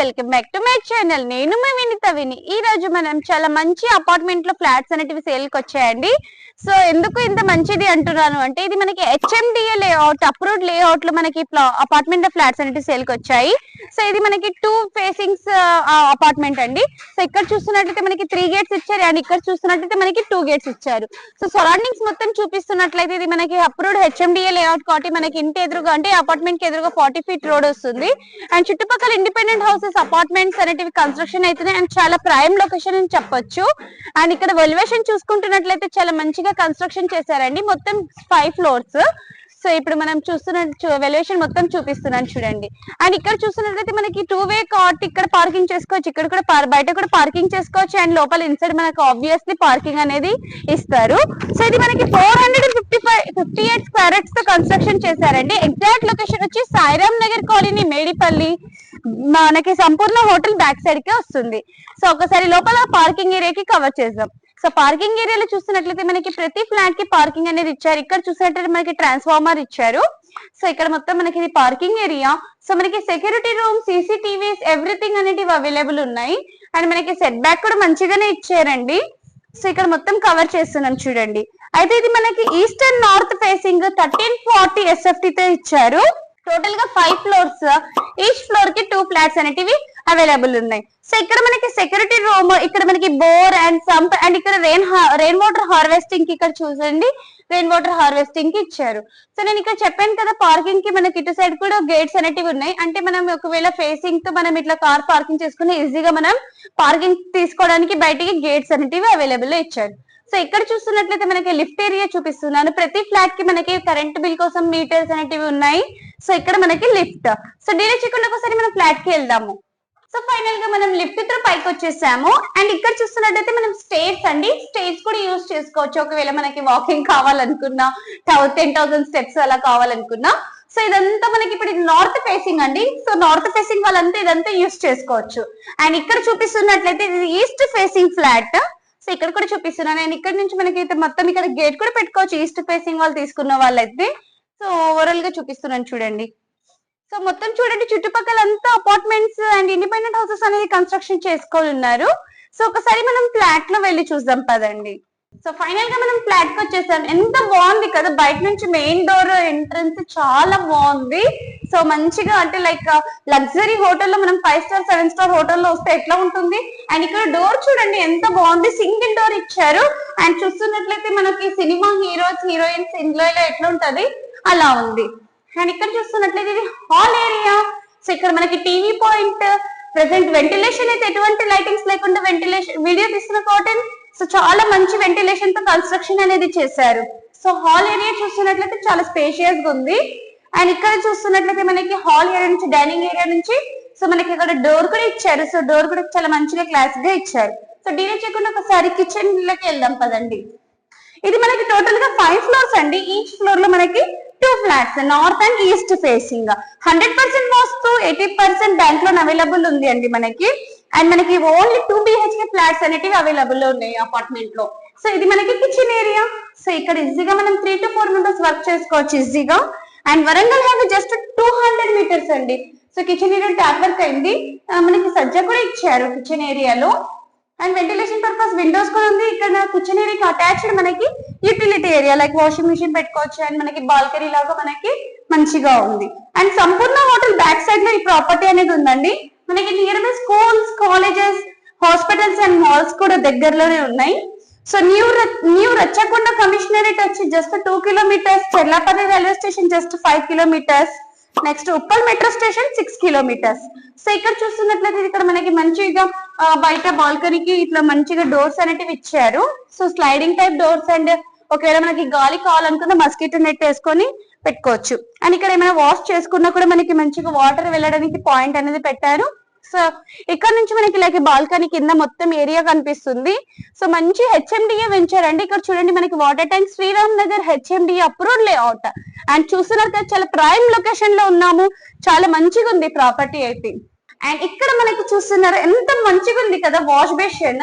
Welcome back to my channel నేను మీ వినిత విని. ఈ రోజు మనం చాలా మంచి అపార్ట్మెంట్లో ఫ్లాట్స్ అనేటివి సేల్కి వచ్చాయండి. సో ఎందుకు ఇంత మంచిది అంటున్నాను అంటే ఇది మనకి హెచ్ఎండిఏ లేఅవుట్ అప్రూవ్డ్ లేఅవుట్లో మనకి అపార్ట్మెంట్ ఫ్లాట్స్ అనేటివి సేల్కి వచ్చాయి. సో ఇది మనకి టూ ఫేసింగ్స్ అపార్ట్మెంట్ అండి. సో ఇక్కడ చూస్తున్నట్లయితే మనకి త్రీ గేట్స్ ఇచ్చారు అండ్ ఇక్కడ చూస్తున్నట్లయితే మనకి టూ గేట్స్ ఇచ్చారు. సో సరౌండింగ్స్ మొత్తం చూపిస్తున్నట్లయితే ఇది మనకి అప్రూవ్డ్ హెచ్ఎండిఏ లేఅవుట్ కాబట్టి మనకి ఇంటి ఎదురుగా అంటే అపార్ట్మెంట్కి ఎదురుగా ఫార్టీ ఫీట్ రోడ్ వస్తుంది. అండ్ చుట్టుపక్కల ఇండిపెండెంట్ హౌసెస్ అపార్ట్మెంట్స్ అనేటివి కన్స్ట్రక్షన్ అయితే అండ్ చాలా ప్రైమ్ లొకేషన్ అని చెప్పొచ్చు. అండ్ ఇక్కడ వెల్యువేషన్ చూసుకుంటున్నట్లయితే చాలా మంచిగా కన్స్ట్రక్షన్ చేశారండి. మొత్తం ఫైవ్ ఫ్లోర్స్ సో ఇప్పుడు మనం చూస్తున్న వెల్యువేషన్ మొత్తం చూపిస్తున్నాను చూడండి. అండ్ ఇక్కడ చూస్తున్నట్లయితే మనకి టూ వే కార్ట్ ఇక్కడ పార్కింగ్ చేసుకోవచ్చు. ఇక్కడ కూడా బయట కూడా పార్కింగ్ చేసుకోవచ్చు. అండ్ లోపల ఇన్సైడ్ మనకు ఆబ్వియస్లీ పార్కింగ్ అనేది ఇస్తారు. సో ఇది మనకి four hundred fifty five fifty eight స్క్వేర్స్తో construction చేశారండి. ఎగ్జాక్ట్ లొకేషన్ వచ్చి సాయిరామ్ నగర్ కాలనీ మేడిపల్లి. మనకి సంపూర్ణ హోటల్ బ్యాక్ సైడ్కి వస్తుంది. సో ఒకసారి లోపల పార్కింగ్ ఏరియాకి కవర్ చేద్దాం. సో పార్కింగ్ ఏరియాలో చూస్తున్నట్లయితే మనకి ప్రతి ఫ్లాట్కి పార్కింగ్ అనేది ఇచ్చారు. ఇక్కడ చూసినట్లయితే మనకి ట్రాన్స్ఫార్మర్ ఇచ్చారు. సో ఇక్కడ మొత్తం మనకి ఇది పార్కింగ్ ఏరియా. సో మనకి సెక్యూరిటీ రూమ్ సీసీటీవీస్ ఎవ్రీథింగ్ అనేటివి అవైలబుల్ ఉన్నాయి. అండ్ మనకి సెట్ బ్యాక్ కూడా మంచిగానే ఇచ్చారండి. సో ఇక్కడ మొత్తం కవర్ చేస్తున్నాం చూడండి. అయితే ఇది మనకి eastern north facing thirteen forty SFT తో ఇచ్చారు. టోటల్గా ఫైవ్ ఫ్లోర్స్ ఈచ్ ఫ్లోర్కి టూ ఫ్లాట్స్ అనేటివి అవైలబుల్ ఉన్నాయి. సో ఇక్కడ మనకి సెక్యూరిటీ రూమ్ ఇక్కడ మనకి బోర్ అండ్ సంప్ అండ్ ఇక్కడ రెయిన్ రెయిన్ వాటర్ హార్వెస్టింగ్కి ఇక్కడ చూసండి. రెయిన్ వాటర్ హార్వెస్టింగ్కి ఇచ్చారు. సో నేను ఇక్కడ చెప్పాను కదా పార్కింగ్కి మనకి ఇటు సైడ్ కూడా గేట్స్ అనేటివి ఉన్నాయి. అంటే మనం ఒకవేళ ఫేసింగ్తో మనం ఇట్లా కార్ పార్కింగ్ చేసుకుని ఈజీగా మనం పార్కింగ్ తీసుకోవడానికి బయటికి గేట్స్ అనేటివి అవైలబుల్ ఇచ్చారు. సో ఇక్కడ చూస్తున్నట్లయితే మనకి లిఫ్ట్ ఏరియా చూపిస్తున్నాను. ప్రతి ఫ్లాట్కి మనకి కరెంట్ బిల్ కోసం మీటర్స్ అనేటివి ఉన్నాయి. సో ఇక్కడ మనకి లిఫ్ట్ సో డీలే చేయకుండా ఒకసారి మనం ఫ్లాట్కి వెళ్దాము. సో ఫైనల్గా మనం లిఫ్ట్ త్రూ పైకి వచ్చేసాము. అండ్ ఇక్కడ చూస్తున్నట్టయితే మనం స్టేట్స్ అండి. స్టేట్స్ కూడా యూజ్ చేసుకోవచ్చు. ఒకవేళ మనకి వాకింగ్ కావాలనుకున్నా టెన్ థౌసండ్ స్టెప్స్ అలా కావాలనుకున్నా. సో ఇదంతా మనకి ఇప్పుడు ఇది నార్త్ ఫేసింగ్ అండి. సో నార్త్ ఫేసింగ్ వాళ్ళంతా ఇదంతా యూజ్ చేసుకోవచ్చు. అండ్ ఇక్కడ చూపిస్తున్నట్లయితే ఇది ఈస్ట్ ఫేసింగ్ ఫ్లాట్ సో ఇక్కడ కూడా చూపిస్తున్నాను. నేను ఇక్కడ నుంచి మనకి మొత్తం ఇక్కడ గేట్ కూడా పెట్టుకోవచ్చు. ఈస్ట్ ఫేసింగ్ వాళ్ళు తీసుకున్న వాళ్ళైతే. సో ఓవరాల్గా చూపిస్తున్నాను చూడండి. సో మొత్తం చూడండి చుట్టుపక్కల అంతా అపార్ట్మెంట్స్ అండ్ ఇండిపెండెంట్ హౌసెస్ అనేది కన్స్ట్రక్షన్ చేసుకోవాలి ఉన్నారు. సో ఒకసారి మనం ఫ్లాట్లో వెళ్ళి చూద్దాం పదండి. సో ఫైనల్గా మనం ఫ్లాట్కి వచ్చేసాం. ఎంత బాగుంది కదా బయట నుంచి మెయిన్ డోర్ ఎంట్రన్స్ చాలా బాగుంది. సో మంచిగా అంటే లైక్ లగ్జరీ హోటల్లో మనం ఫైవ్ స్టార్ సెవెన్ స్టార్ హోటల్లో వస్తే ఎట్లా ఉంటుంది? అండ్ ఇక్కడ డోర్ చూడండి ఎంత బాగుంది. సింగిల్ డోర్ ఇచ్చారు. అండ్ చూస్తున్నట్లయితే మనకి సినిమా హీరోస్ హీరోయిన్స్ ఇందులో ఎట్లా ఉంటది? అలా ఉంది. అండ్ ఇక్కడ చూస్తున్నట్లయితే ఇది హాల్ ఏరియా సో ఇక్కడ మనకి టీవీ పాయింట్ ప్రెసెంట్ వెంటిలేషన్ అయితే ఎటువంటి లైటింగ్స్ లేకుండా వెంటిలేషన్ వీడియో తీసుకున్న కాటన్ సో చాలా మంచి వెంటిలేషన్తో కన్స్ట్రక్షన్ అనేది చేశారు. సో హాల్ ఏరియా చూస్తున్నట్లయితే చాలా స్పేషియస్గా ఉంది. అండ్ ఇక్కడ చూస్తున్నట్లయితే మనకి హాల్ ఏరియా నుంచి డైనింగ్ ఏరియా నుంచి సో మనకి ఇక్కడ డోర్ కూడా ఇచ్చారు. సో డోర్ కూడా చాలా మంచిగా క్లాస్గా ఇచ్చారు. సో డీలే చేయకుండా ఒకసారి కిచెన్లోకి వెళ్దాం పదండి. ఇది మనకి టోటల్గా ఫైవ్ ఫ్లోర్స్ అండి. ఈచ్ ఫ్లోర్లో మనకి two flats north and east facing hundred percent vastu eighty percent bank loan available ఉంది అండి మనకి. అండ్ మనకి ఓన్లీ టూ బిహెచ్కే ఫ్లాట్స్ అనేటివి అవైలబుల్ ఉన్నాయి అపార్ట్మెంట్లో. సో ఇది మనకి కిచెన్ ఏరియా సో ఇక్కడ ఈజీగా మనం three to four members work చేసుకోవచ్చు ఈజీగా and Warangal have just two hundred metres అండి. So kitchen area tap work అయింది. మనకి సజ్జ కూడా ఇచ్చారు కిచెన్ ఏరియాలో అండ్ వెంటిలేషన్ పర్పస్ విండోస్ కూడా ఉంది. ఇక్కడ కిచెన్ అటాచ్డ్ మనకి utility area like washing machine పెట్టుకోవచ్చు. అండ్ మనకి బాల్కనీ లాగా మనకి మంచిగా ఉంది. అండ్ సంపూర్ణ హోటల్ బ్యాక్ సైడ్లో ఈ ప్రాపర్టీ అనేది ఉందండి. మనకి nearby schools colleges hospitals and malls కూడా దగ్గరలోనే ఉన్నాయి. So new new Rachakonda commissionerate వచ్చి just two kilometres Cherlapally railway station just five kilometres next Uppal metro station six kilometres so ఇక్కడ చూస్తున్నట్లయితే ఇక్కడ మనకి మంచిగా బయట బాల్కనీకి ఇట్లా మంచిగా డోర్స్ అనేటివి ఇచ్చారు. So sliding type doors and ఒకవేళ మనకి గాలి కావాలనుకున్న మస్కిటో నెట్ వేసుకొని పెట్టుకోవచ్చు. అండ్ ఇక్కడ ఏమైనా వాష్ చేసుకున్నా కూడా మనకి మంచిగా వాటర్ వెళ్ళడానికి పాయింట్ అనేది పెట్టారు. సో ఇక్కడ నుంచి మనకి లైక్ బాల్కనీ కింద మొత్తం ఏరియా కనిపిస్తుంది. సో మంచి హెచ్ఎండిఏ వెంచర్ అండి. ఇక్కడ చూడండి మనకి water tank Sriram Nagar HMDA approved layout and చూస్తున్నారు కదా చాలా ప్రైమ్ లొకేషన్లో ఉన్నాము. చాలా మంచిగా ఉంది ప్రాపర్టీ అయితే. అండ్ ఇక్కడ మనకి చూస్తున్నారు ఎంత మంచిగా ఉంది కదా వాష్ బేషన్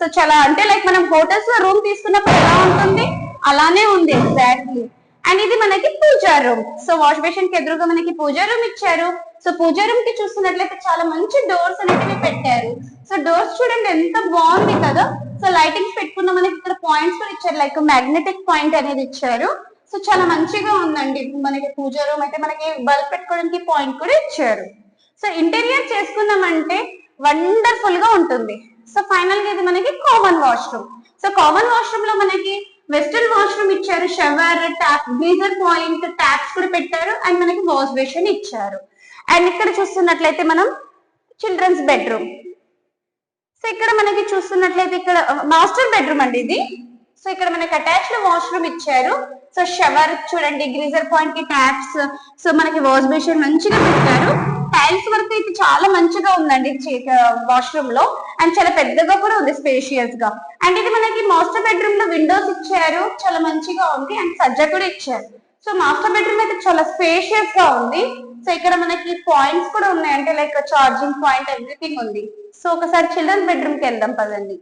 సో చాలా అంటే లైక్ మనం హోటల్స్లో రూమ్ తీసుకున్నప్పుడు ఎలా ఉంటుంది? అలానే ఉంది ఎగ్జాక్ట్లీ అండ్ ఇది మనకి పూజా రూమ్ సో వాష్ బేషన్కి ఎదురుగా మనకి పూజా రూమ్ ఇచ్చారు. సో పూజా రూమ్కి చూస్తున్నట్లయితే చాలా మంచి డోర్స్ అనేవి పెట్టారు. సో డోర్స్ చూడండి ఎంత బాగుంది కదా. సో లైటింగ్స్ పెట్టుకున్న మనకి ఇక్కడ పాయింట్స్ కూడా ఇచ్చారు. లైక్ మ్యాగ్నెటిక్ పాయింట్ అనేది ఇచ్చారు. సో చాలా మంచిగా ఉందండి. మనకి పూజా రూమ్ అయితే మనకి బల్బ్ పెట్టుకోవడానికి పాయింట్ కూడా ఇచ్చారు. సో ఇంటీరియర్ చేసుకున్నామంటే వండర్ఫుల్గా ఉంటుంది. సో ఫైనల్గా ఇది మనకి కామన్ వాష్రూమ్ సో కామన్ వాష్రూమ్లో మనకి వెస్టర్న్ వాష్రూమ్ ఇచ్చారు. Shower tap geyser point taps కూడా పెట్టారు. అండ్ మనకి వాష్ బేషన్ ఇచ్చారు. అండ్ ఇక్కడ చూస్తున్నట్లయితే మనం చిల్డ్రన్స్ బెడ్రూమ్ సో ఇక్కడ మనకి చూస్తున్నట్లయితే ఇక్కడ మాస్టర్ బెడ్రూమ్ అండి ఇది. సో ఇక్కడ మనకి అటాచ్డ్ వాష్రూమ్ ఇచ్చారు. సో షవర్ చూడండి గ్రీజర్ పాయింట్కి ట్యాప్స్ సో మనకి వాష్ బేసిన్ మంచిగా పెట్టారు. టైల్స్ వర్క్ అయితే చాలా మంచిగా ఉందండి వాష్రూమ్లో. అండ్ చాలా పెద్దగా కూడా ఉంది స్పేషియస్గా. అండ్ ఇది మనకి మాస్టర్ బెడ్రూమ్లో విండోస్ ఇచ్చారు. చాలా మంచిగా ఉంది. అండ్ సజ్జ కూడా ఇచ్చారు. సో మాస్టర్ బెడ్రూమ్ అయితే చాలా స్పేషియస్గా ఉంది. సో ఇక్కడ మనకి పాయింట్స్ కూడా ఉన్నాయి. అంటే లైక్ చార్జింగ్ పాయింట్ ఎవ్రీథింగ్ ఉంది. సో ఒకసారి చిల్డ్రన్స్ బెడ్రూమ్కి వెళ్దాం పదండి.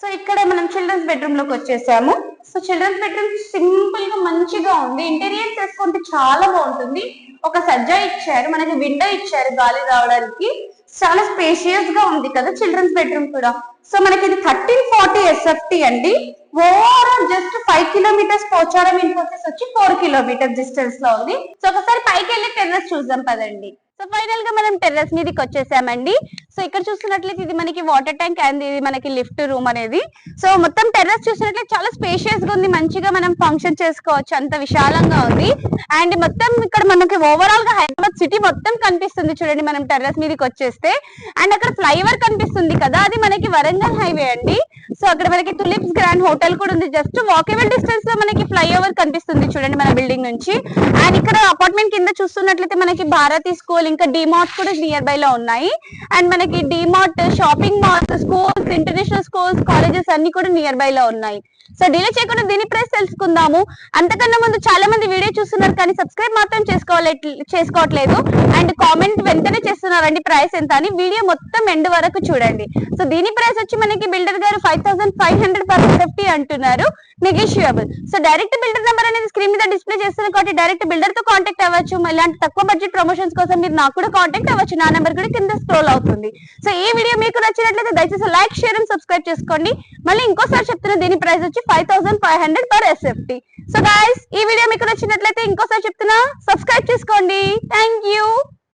సో ఇక్కడ మనం చిల్డ్రన్స్ బెడ్రూమ్లోకి వచ్చేసాము. సో చిల్డ్రన్స్ బెడ్రూమ్ సింపుల్గా మంచిగా ఉంది. ఇంటీరియర్ చేసుకుంటే చాలా బాగుంటుంది. ఒక సజ్జా ఇచ్చారు. మనకి విండో ఇచ్చారు గాలి రావడానికి. చాలా స్పేషియస్గా ఉంది కదా చిల్డ్రన్స్ బెడ్రూమ్ కూడా. సో మనకి ఇది థర్టీన్ ఫార్టీ ఎస్ఎఫ్టీ అండి. Overall just five kilometres Pocharam Infosys వచ్చి ఫోర్ కిలోమీటర్ డిస్టెన్స్లో ఉంది. సో ఒకసారి పైకి వెళ్ళి టెర్రస్ చూద్దాం పదండి. సో ఫైనల్గా మనం టెర్రస్ మీదకి వచ్చేసామండి. సో ఇక్కడ చూస్తున్నట్లయితే ఇది మనకి వాటర్ ట్యాంక్ అండ్ ఇది మనకి లిఫ్ట్ రూమ్ అనేది. సో మొత్తం టెర్రస్ చూసినట్లయితే చాలా స్పేషియస్గా ఉంది. మంచిగా మనం ఫంక్షన్ చేసుకోవచ్చు. అంత విశాలంగా ఉంది. అండ్ మొత్తం ఇక్కడ మనకి ఓవరాల్గా హైదరాబాద్ సిటీ మొత్తం కనిపిస్తుంది చూడండి మనం టెర్రస్ మీదకి వచ్చేస్తే. అండ్ అక్కడ ఫ్లైఓవర్ కనిపిస్తుంది కదా. అది మనకి వరంగల్ హైవే అండి. సో అక్కడ మనకి తులిప్స్ గ్రాండ్ హోటల్ కూడా ఉంది. జస్ట్ వాకేబుల్ డిస్టెన్స్లో మనకి ఫ్లైఓవర్ కనిపిస్తుంది చూడండి మన బిల్డింగ్ నుంచి. అండ్ ఇక్కడ అపార్ట్మెంట్ కింద చూస్తున్నట్లయితే మనకి భారతీ స్కూల్ ఇంకా డిమార్ట్ కూడా నియర్ బై లో ఉన్నాయి. అండ్ మనకి DMart shopping mall schools international schools colleges అన్ని కూడా నియర్ బై లో ఉన్నాయి. సో డిలే చేయకుండా దీని ప్రైస్ తెలుసుకుందాము. అంతకన్నా ముందు చాలా మంది వీడియో చూస్తున్నారు కానీ సబ్స్క్రైబ్ మాత్రం చేసుకోవాలి చేసుకోవట్లేదు. అండ్ కామెంట్ వెంటనే చేస్తున్నారండి ప్రైస్ ఎంత అని. వీడియో మొత్తం ఎండ్ వరకు చూడండి. సో దీని ప్రైస్ వచ్చి మనకి బిల్డర్ గారు five thousand five hundred per fifty అంటున్నారు. Negotiable so direct builder number అనేది స్క్రీన్ మీద డిస్ప్లే చేస్తున్నారు కాబట్టి డైరెక్ట్ బిల్డర్తో కాంటాక్ట్ అవ్వచ్చు. ఇలాంటి తక్కువ బడ్జెట్ ప్రమోషన్స్ కోసం మీరు నాకు కూడా కాంటాక్ట్ అవ్వచ్చు. నా నెంబర్ కూడా కింద స్క్రోల్ అవుతుంది. సో ఈ వీడియో మీకు నచ్చినట్లయితే దయచేసి లైక్ షేర్ అండ్ సబ్స్క్రైబ్ చేసుకోండి. మళ్ళీ ఇంకోసారి చెప్తున్నా దీని ప్రైస్ వచ్చి five thousand five hundred per SFT so guys ఈ వీడియో మీకు నచ్చినట్లయితే ఇంకోసారి చెప్తున్నా సబ్స్క్రైబ్ చేసుకోండి. Thank you